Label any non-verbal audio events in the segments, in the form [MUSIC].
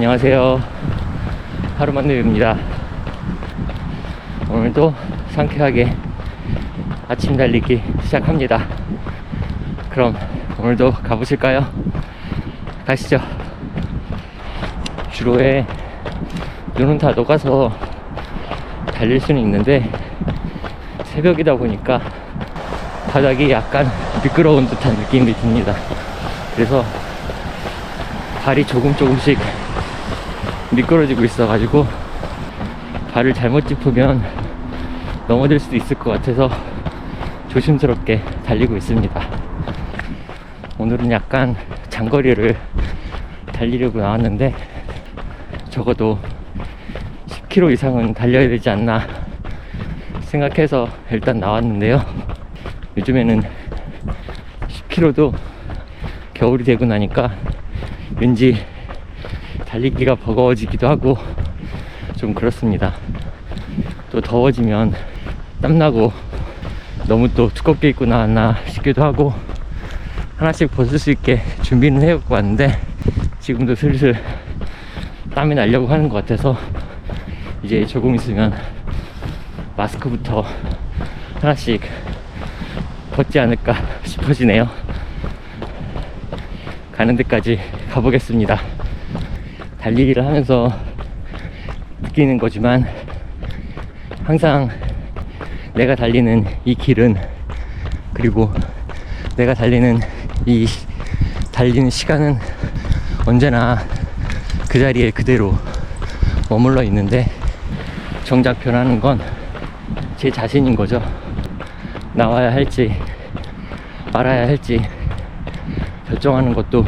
안녕하세요. 하루만늘입니다. 오늘도 상쾌하게 아침 달리기 시작합니다. 그럼 오늘도 가보실까요? 가시죠. 주로에 눈은 다 녹아서 달릴 수는 있는데 새벽이다 보니까 바닥이 약간 미끄러운 듯한 느낌이 듭니다. 그래서 발이 조금 조금씩 미끄러지고 있어가지고 발을 잘못 짚으면 넘어질 수도 있을 것 같아서 조심스럽게 달리고 있습니다. 오늘은 약간 장거리를 달리려고 나왔는데 적어도 10km 이상은 달려야 되지 않나 생각해서 일단 나왔는데요. 요즘에는 10km도 겨울이 되고 나니까 왠지 달리기가 버거워지기도 하고 좀 그렇습니다. 또 더워지면 땀나고 너무 또 두껍게 입고 나왔나 싶기도 하고 하나씩 벗을 수 있게 준비는 해갖고 왔는데 지금도 슬슬 땀이 나려고 하는 것 같아서 이제 조금 있으면 마스크부터 하나씩 벗지 않을까 싶어지네요. 가는 데까지 가보겠습니다. 달리기를 하면서 느끼는 거지만 항상 내가 달리는 이 길은 그리고 내가 달리는 이 시- 달리는 시간은 언제나 그 자리에 그대로 머물러 있는데 정작 변하는 건 제 자신인 거죠. 나와야 할지 말아야 할지 결정하는 것도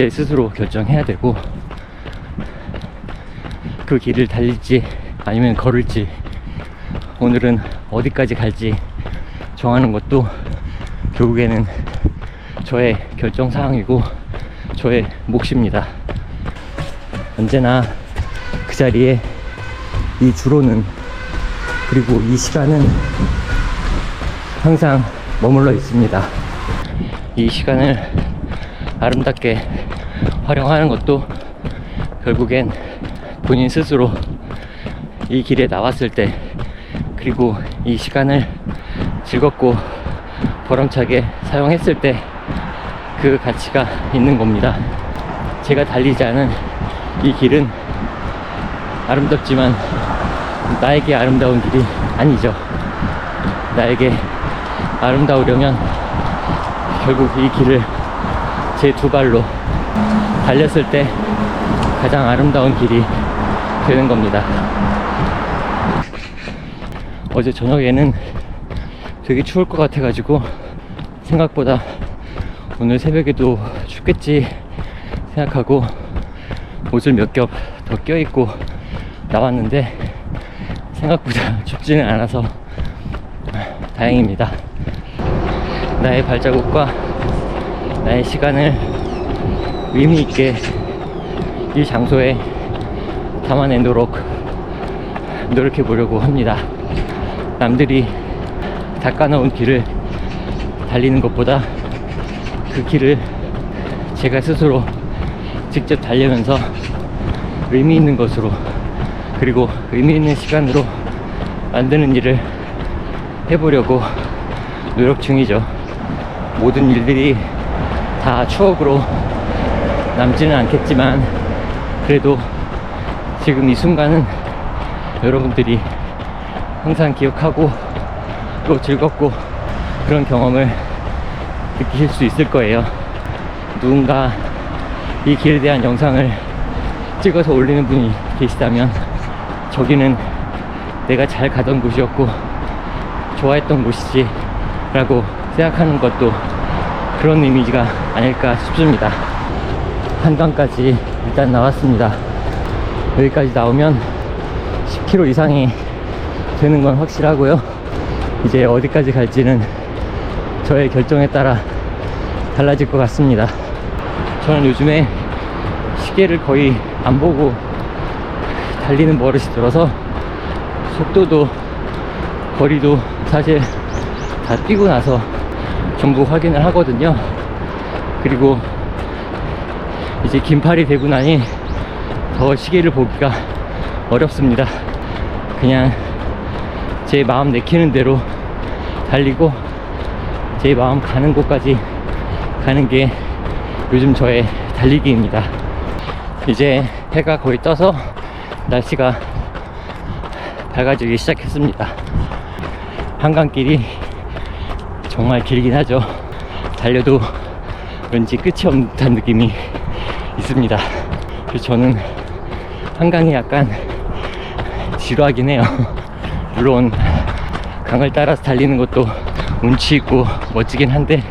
제 스스로 결정해야 되고 그 길을 달릴지 아니면 걸을지 오늘은 어디까지 갈지 정하는 것도 결국에는 저의 결정 사항이고 저의 몫입니다. 언제나 그 자리에 이 주로는 그리고 이 시간은 항상 머물러 있습니다. 이 시간을 아름답게 활용하는 것도 결국엔 본인 스스로 이 길에 나왔을 때 그리고 이 시간을 즐겁고 보람차게 사용했을 때 그 가치가 있는 겁니다. 제가 달리지 않은 이 길은 아름답지만 나에게 아름다운 길이 아니죠. 나에게 아름다우려면 결국 이 길을 제 두 발로 달렸을 때 가장 아름다운 길이 되는 겁니다. 어제 저녁에는 되게 추울 것 같아가지고 생각보다 오늘 새벽에도 춥겠지 생각하고 옷을 몇 겹 더 껴입고 나왔는데 생각보다 [LAUGHS] 춥지는 않아서 다행입니다. 나의 발자국과 나의 시간을 의미 있게 이 장소에 담아내도록 노력해 보려고 합니다. 남들이 닦아놓은 길을 달리는 것보다 그 길을 제가 스스로 직접 달리면서 의미 있는 것으로 그리고 의미 있는 시간으로 만드는 일을 해보려고 노력 중이죠. 모든 일들이 다 추억으로 남지는 않겠지만 그래도 지금 이 순간은 여러분들이 항상 기억하고 또 즐겁고 그런 경험을 느끼실 수 있을 거예요. 누군가 이 길에 대한 영상을 찍어서 올리는 분이 계시다면 저기는 내가 잘 가던 곳이었고 좋아했던 곳이지 라고 생각하는 것도 그런 이미지가 아닐까 싶습니다. 한강까지 일단 나왔습니다. 여기까지 나오면 10km 이상이 되는 건 확실하고요. 이제 어디까지 갈지는 저의 결정에 따라 달라질 것 같습니다. 저는 요즘에 시계를 거의 안 보고 달리는 버릇이 들어서 속도도 거리도 사실 다 뛰고 나서 전부 확인을 하거든요. 그리고 이제 긴팔이 되고 나니 더 시계를 보기가 어렵습니다. 그냥 제 마음 내키는 대로 달리고 제 마음 가는 곳까지 가는 게 요즘 저의 달리기입니다. 이제 해가 거의 떠서 날씨가 밝아지기 시작했습니다. 한강길이 정말 길긴 하죠. 달려도 왠지 끝이 없는 듯한 느낌이 있습니다. 그래서 저는 한강이 약간 지루하긴 해요. 물론 강을 따라서 달리는 것도 운치 있고 멋지긴 한데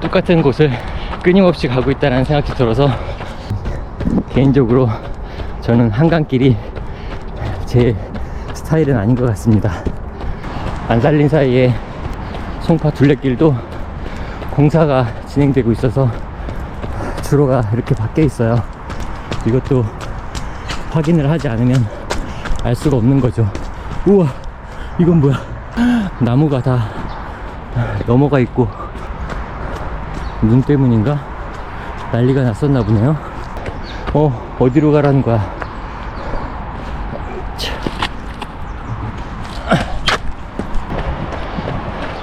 똑같은 곳을 끊임없이 가고 있다는 생각이 들어서 개인적으로 저는 한강길이 제 스타일은 아닌 것 같습니다. 안 살린 사이에 송파 둘레길도 공사가 진행되고 있어서 주로가 이렇게 밖에 있어요. 이것도 확인을 하지 않으면 알 수가 없는 거죠. 우와, 이건 뭐야? 나무가 다 넘어가 있고 눈 때문인가? 난리가 났었나 보네요. 어, 어디로 가라는 거야? 차.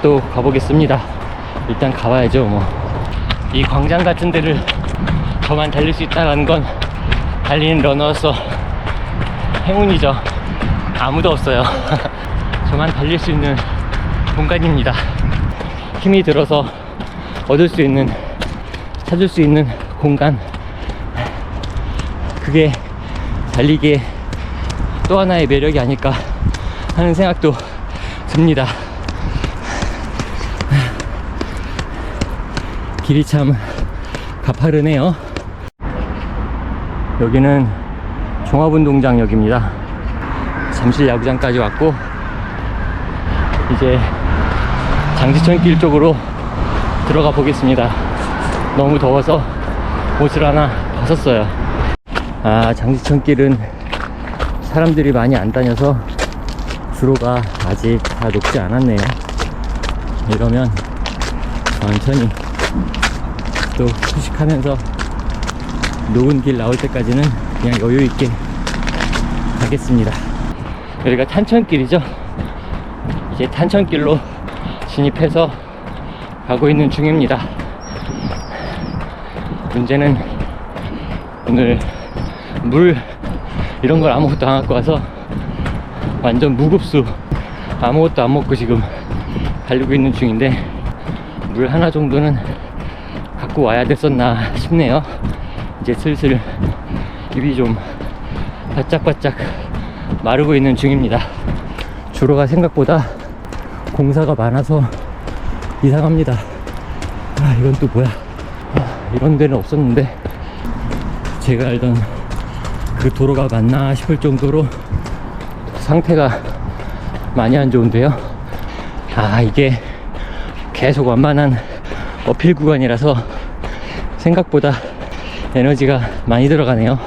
또 가보겠습니다. 일단 가봐야죠, 뭐. 이 광장 같은 데를 저만 달릴 수 있다는 건 달리는 러너로서 행운이죠. 아무도 없어요. [LAUGHS] 저만 달릴 수 있는 공간입니다. 힘이 들어서 얻을 수 있는, 찾을 수 있는 공간. 그게 달리기의 또 하나의 매력이 아닐까 하는 생각도 듭니다. 길이 참 가파르네요. 여기는 종합운동장역입니다. 잠실 야구장까지 왔고 이제 장지천 길 쪽으로 들어가 보겠습니다. 너무 더워서 옷을 하나 벗었어요. 아 장지천 길은 사람들이 많이 안 다녀서 주로가 아직 다 녹지 않았네요. 이러면 천천히 또 휴식하면서 녹은 길 나올 때까지는 그냥 여유 있게 가겠습니다. 여기가 탄천길이죠. 이제 탄천길로 진입해서 가고 있는 중입니다. 문제는 오늘 물 이런 걸 아무것도 안 갖고 와서 완전 무급수 아무것도 안 먹고 지금 달리고 있는 중인데 물 하나 정도는 갖고 와야 됐었나 싶네요. 이제 슬슬 입이 좀 바짝바짝 마르고 있는 중입니다. 주로가 생각보다 공사가 많아서 이상합니다. 아, 이건 또 뭐야? 아, 이런 데는 없었는데 제가 알던 그 도로가 맞나 싶을 정도로 상태가 많이 안 좋은데요. 아, 이게 계속 완만한 어필 구간이라서 생각보다 에너지가 많이 들어가네요.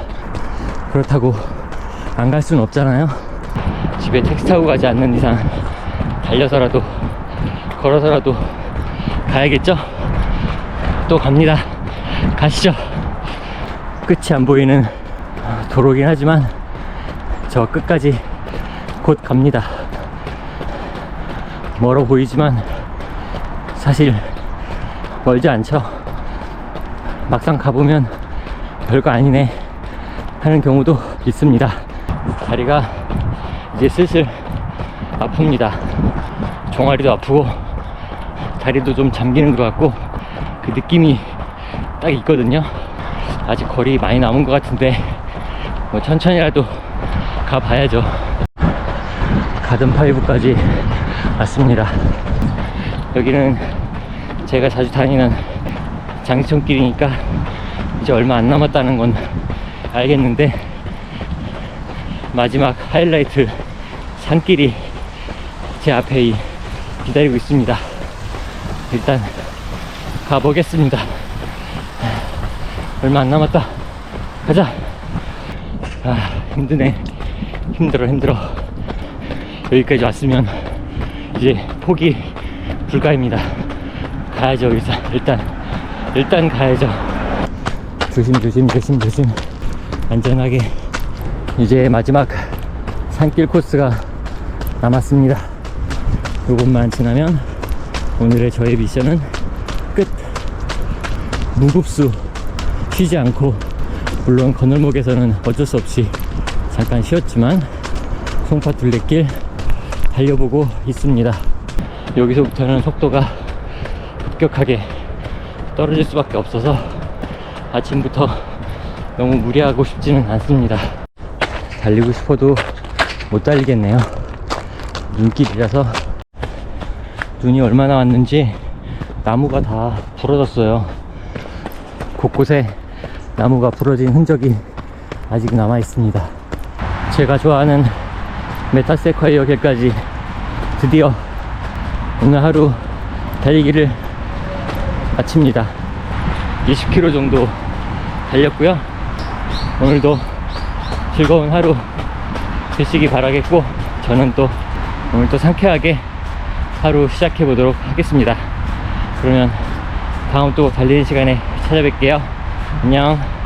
그렇다고 안 갈 수는 없잖아요. 집에 택시 타고 가지 않는 이상 달려서라도 걸어서라도 가야겠죠? 또 갑니다. 가시죠. 끝이 안 보이는 도로긴 하지만 저 끝까지 곧 갑니다. 멀어 보이지만 사실 멀지 않죠. 막상 가보면 별거 아니네 하는 경우도 있습니다. 다리가 이제 슬슬 아픕니다. 종아리도 아프고 다리도 좀 잠기는 것 같고 그 느낌이 딱 있거든요. 아직 거리 많이 남은 것 같은데 뭐 천천히라도 가봐야죠. 가든 파이브까지 왔습니다. 여기는 제가 자주 다니는 장지천길이니까 이제 얼마 안 남았다는 건 알겠는데 마지막 하이라이트 산길이 제 앞에 이- 기다리고 있습니다. 일단 가보겠습니다. 얼마 안 남았다. 가자. 아, 힘드네. 힘들어, 힘들어. 여기까지 왔으면 이제 포기 불가입니다. 가야죠, 일단. 일단, 일단 가야죠. 조심, 조심, 조심, 조심. 안전하게 이제 마지막 산길 코스가 남았습니다. 이것만 지나면 오늘의 저의 미션은 끝. 무급수 쉬지 않고 물론 건널목에서는 어쩔 수 없이 잠깐 쉬었지만 송파 둘레길 달려보고 있습니다. 여기서부터는 속도가 급격하게 떨어질 수밖에 없어서 아침부터 너무 무리하고 싶지는 않습니다. 달리고 싶어도 못 달리겠네요. 눈길이라서 눈이 얼마나 왔는지 나무가 다 부러졌어요. 곳곳에 나무가 부러진 흔적이 아직 남아 있습니다. 제가 좋아하는 메타세콰이어 길까지 드디어 오늘 하루 달리기를 마칩니다. 20km 정도 달렸고요. 오늘도 즐거운 하루 되시기 바라겠고 저는 또 오늘 또 상쾌하게 하루 시작해 보도록 하겠습니다. 그러면 다음 또 달리는 시간에 찾아뵐게요. 안녕.